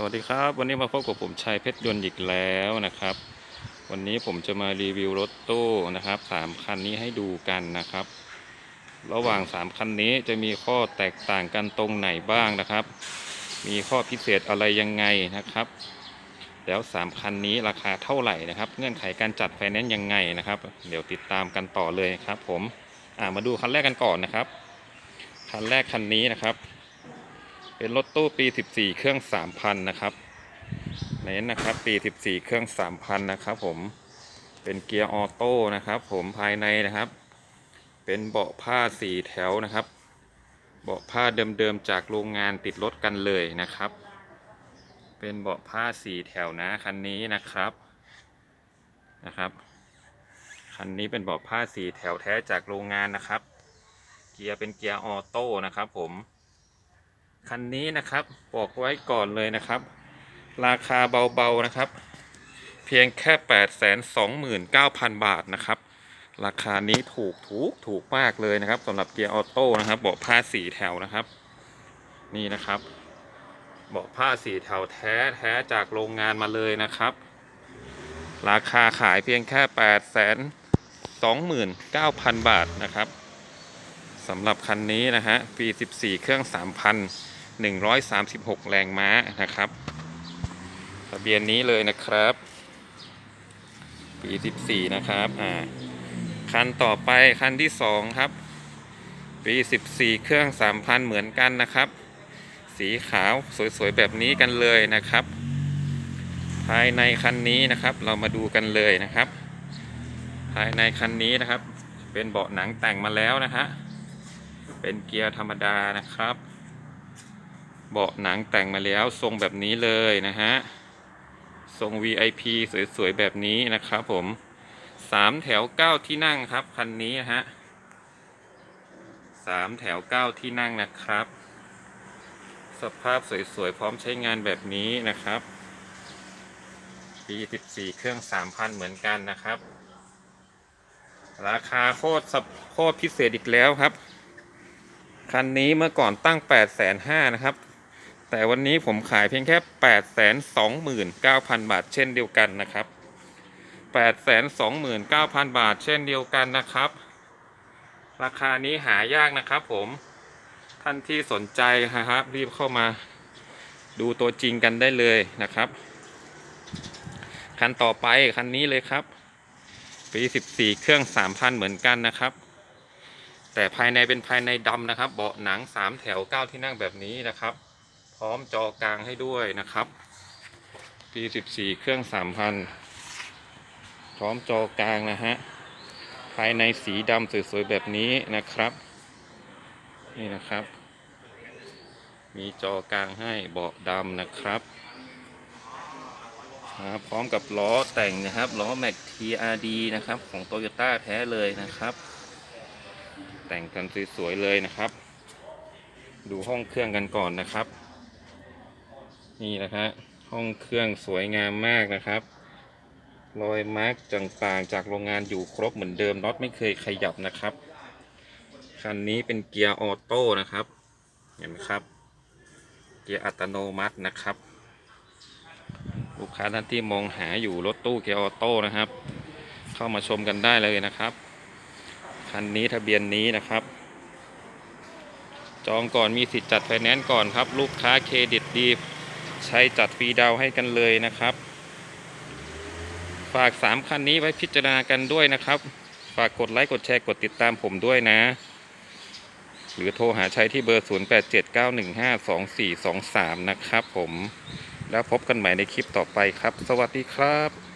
สวัสดีครับ วันนี้มาพบกับผมชัยเพชรยนต์อีกแล้วนะครับ วันนี้ผมจะมารีวิวรถตู้นะครับสามคันนี้ให้ดูกันนะครับ ระหว่างสามคันนี้จะมีข้อแตกต่างกันตรงไหนบ้างนะครับ มีข้อพิเศษอะไรยังไงนะครับ แล้วสามคันนี้ราคาเท่าไหร่นะครับ เงื่อนไขการจัดไฟแนนซ์ยังไงนะครับ เดี๋ยวติดตามกันต่อเลยครับ ผมมาดูคันแรกกันก่อนนะครับคันแรกคันนี้นะครับ เป็นรถตู้ปี 14 เครื่อง 3,000 นะครับเน้นนะครับ ปี 14 เครื่อง 3,000 นะครับผม เป็นเกียร์ออโต้นะครับผมภายในนะครับ เป็นเบาะผ้าสีแถวนะครับ เบาะผ้าเดิมๆจากโรงงานติดรถกันเลยนะครับ เป็นเบาะผ้าสีแถวนะคันนี้นะครับ นะครับ คันนี้เป็นเบาะผ้าสีแถวแท้จากโรงงานนะครับ เกียร์เป็นเกียร์ออโต้นะครับผม คันนี้นะครับบอกไว้ก่อนเลยนะครับ ราคาเบาๆนะครับ เพียงแค่ 8 2 9 0 0 0 บาทนะครับ ราคานี้ถูกถูกถูกมากเลยนะครับสำหรับเกียร์ออโต้นะครับเบาะผ้าสีแถวนะครับ นี่นะครับเบาะผ้าสีแถวแท้แท้จากโรงงานมาเลยนะครับ ราคาขายเพียงแค่ 8 2 9 0 0 0 บาทนะครับสำหรับคันนี้นะฮะปี 14 เครื่อง 3,000 136 แรงม้านะครับทะเบียนนี้เลยนะครับ ปี 14 นะครับอ่าคันต่อไปคันที่ 2 ครับ ปี 14 เครื่อง 3,000 เหมือนกันนะครับ สีขาวสวยๆ แบบนี้กันเลยนะครับ ภายในคันนี้นะครับ เรามาดูกันเลยนะครับ ภายในคันนี้นะครับ เป็นเบาะหนังแต่งมาแล้วนะฮะเป็นเกียร์ธรรมดานะครับ เบาะหนังแต่งมาแล้วทรงแบบนี้เลยนะฮะ ทรง VIP สวยๆ แบบนี้นะครับผมสามแถวเก้าที่นั่งครับ คันนี้นะฮะสามแถวเก้าที่นั่งนะครับ สภาพสวยๆ พร้อมใช้งานแบบนี้นะครับปี14เครื่อง3,000เหมือนกันนะครับ ราคาโคตรสโคตรพิเศษอีกแล้วครับ คันนี้เมื่อก่อนตั้ง8 5 0 0 0นะครับ แต่วันนี้ผมขายเพียงแค่ 8 2 9 0 0 0 บาท เช่นเดียวกันนะครับ 8 2 9 0 0 0 บาท เช่นเดียวกันนะครับ ราคานี้หายากนะครับผมท่านที่สนใจนะครับ รีบเข้ามาดูตัวจริงกันได้เลยนะครับ คันต่อไปคันนี้เลยครับ ปี 14 เครื่อง 3,000 เหมือนกันนะครับ แต่ภายในเป็นภายในดำนะครับ เบาะหนัง 3 แถว 9 ที่นั่งแบบนี้นะครับ พร้อมจอกลางให้ด้วยนะครับ ปี14 เครื่อง 3,000 พร้อมจอกลางนะฮะ ภายในสีดำสวยๆแบบนี้นะครับ นี่นะครับ มีจอกลางให้เบาะดำนะครับอ่าพร้อมกับล้อแต่งนะครับล้อ Mac TRD นะครับของ Toyota แท้เลยนะครับ แต่งกันสวยๆเลยนะครับ ดูห้องเครื่องกันก่อนนะครับ นี่นะฮะห้องเครื่องสวยงามมากนะครับ รอยมาร์กต่างๆจากโรงงานอยู่ครบเหมือนเดิมน็อตไม่เคยขยับนะครับ คันนี้เป็นเกียร์ออโต้นะครับ เห็นไหมครับ เกียร์อัตโนมัตินะครับ ลูกค้าท่านที่มองหาอยู่รถตู้เกียร์ออโต้นะครับ เข้ามาชมกันได้เลยนะครับ คันนี้ทะเบียนนี้นะครับจองก่อนมีสิทธิ์จัดไฟแนนซ์ก่อนครับ ลูกค้าเครดิตดี ใช้จัดฟรีดาวให้กันเลยนะครับ ฝาก 3 คันนี้ไว้พิจารณากันด้วยนะครับ ฝากกดไลค์กดแชร์กดติดตามผมด้วยนะ หรือโทรหาชัยที่เบอร์ 0879152423 นะครับผมแล้วพบกันใหม่ในคลิปต่อไปครับ สวัสดีครับ